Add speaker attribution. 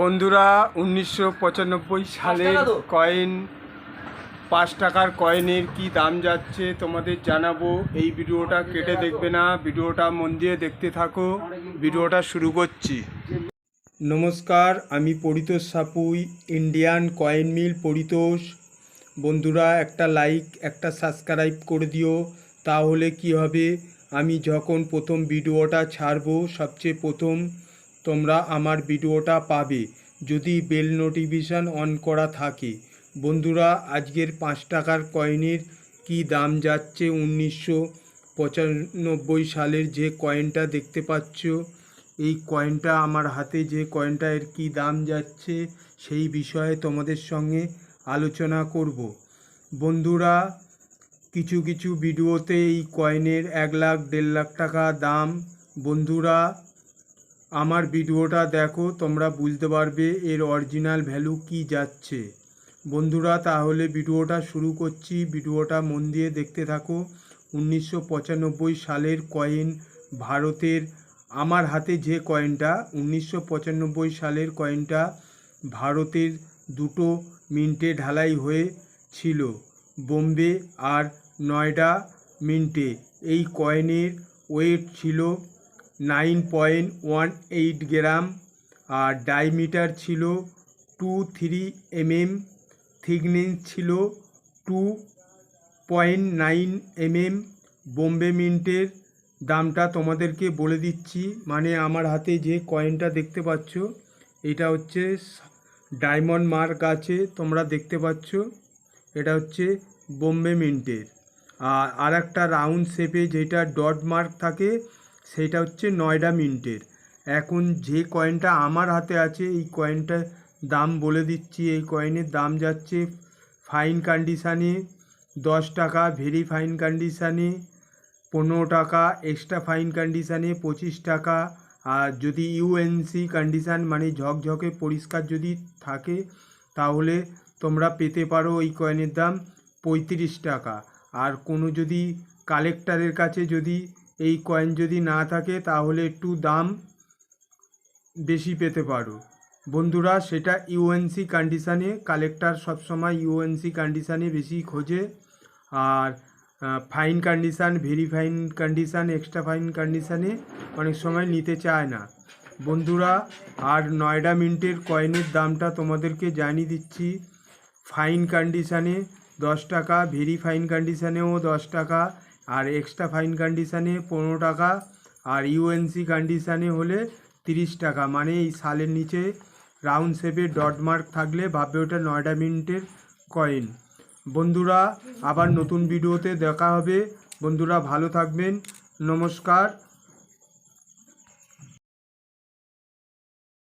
Speaker 1: বন্ধুরা উনিশশো পঁচানব্বই সালের কয়েন পাঁচ টাকার কয়েনের কি দাম যাচ্ছে তোমাদের জানাব। এই ভিডিওটা কেটে দেখবে না ভিডিওটা মন দিয়ে দেখতে থাকো। ভিডিওটা শুরু করছি। নমস্কার আমি Paritosh Sapui Indian coin mill Paritosh. বন্ধুরা একটা লাইক একটা সাবস্ক্রাইব করে দিও তাহলে কি হবে? আমি যখন প্রথম ভিডিওটা ছাড়বো সবচেয়ে প্রথম তোমরা আমার ভিডিওটা পাবে, যদি বেল নোটিফিকেশান অন করা থাকে। বন্ধুরা, আজকের পাঁচ টাকার কয়েনের কি দাম যাচ্ছে উনিশশো পঁচানব্বই সালের যে কয়েনটা দেখতে পাচ্ছ? এই কয়েনটা আমার হাতে, যে কয়েনটা এর কী দাম যাচ্ছে সেই বিষয়ে তোমাদের সঙ্গে আলোচনা করব। বন্ধুরা, কিছু কিছু ভিডিওতে এই কয়েনের এক লাখ, দেড় লাখ টাকা দাম। বন্ধুরা আমার ভিডিওটা দেখো, তোমরা বুঝতে পারবে এর অরিজিনাল ভ্যালু কি যাচ্ছে। বন্ধুরা, তাহলে ভিডিওটা শুরু করছি। ভিডিওটা মন দিয়ে দেখতে থাকো। উনিশশো পঁচানব্বই সালের কয়েন ভারতের, আমার হাতে যে কয়েনটা উনিশশো পঁচানব্বই সালের কয়েনটা ভারতের দুটো মিন্টে ঢালাই হয়ে ছিল বোম্বে আর নয়ডা মিন্টে। এই কয়েনের ওয়েট ছিল nine point one eight gram, আর ডায়মিটার ছিল টু থ্রি এমএম, থিকনেস ছিল two point nine MM. Bombay মিন্টের দামটা তোমাদেরকে বলে দিচ্ছি মানে আমার হাতে যে কয়েনটা দেখতে পাচ্ছ, এটা হচ্ছে ডায়মন্ড মার্ক আছে, তোমরা দেখতে পাচ্ছ, এটা হচ্ছে বোম্বে মিন্টের। আর আর একটা রাউন্ড শেপে যেটা ডট মার্ক থাকে সেটা হচ্ছে নয়ডা মিন্টের। এখন যে কয়েনটা আমার হাতে আছে, এই কয়েনটার দাম বলে দিচ্ছি। এই কয়েনের দাম যাচ্ছে ফাইন কন্ডিশানে দশ টাকা, ভেরি ফাইন কন্ডিশানে পনেরো টাকা, এক্সট্রা ফাইন কন্ডিশানে পঁচিশ টাকা। আর যদি ইউএনসি কন্ডিশান মানে ঝকঝকে পরিষ্কার যদি থাকে, তাহলে তোমরা পেতে পারো এই কয়েনের দাম পঁয়ত্রিশ টাকা। আর কোনো যদি কালেক্টরের কাছে যদি এই কয়েন যদি না থাকে, তাহলে একটু দাম বেশি পেতে পারো। বন্ধুরা, সেটা ইউএনসি কন্ডিশানে কালেক্টর সবসময় ইউএনসি কন্ডিশানে বেশি খোঁজে। আর fine condition very fine condition extra fine কন্ডিশানে অনেক সময় নিতে চায় না। বন্ধুরা, আর নয়ডা মিন্টের কয়েনের দামটা তোমাদেরকে জানিয়ে দিচ্ছি। ফাইন কন্ডিশানে দশ টাকা ভেরি ফাইন কন্ডিশানেও দশ টাকা আর এক্সট্রা ফাইন কন্ডিশানে পনেরো টাকা, আর ইউএনসি কন্ডিশানে হলে তিরিশ টাকা। মানে এই সালের নিচে রাউন্ড শেপে ডট মার্ক থাকলে ভাববে ওটা নয়টা মিনিটের কয়েন বন্ধুরা, আবার নতুন ভিডিওতে দেখা হবে। বন্ধুরা, ভালো থাকবেন। নমস্কার।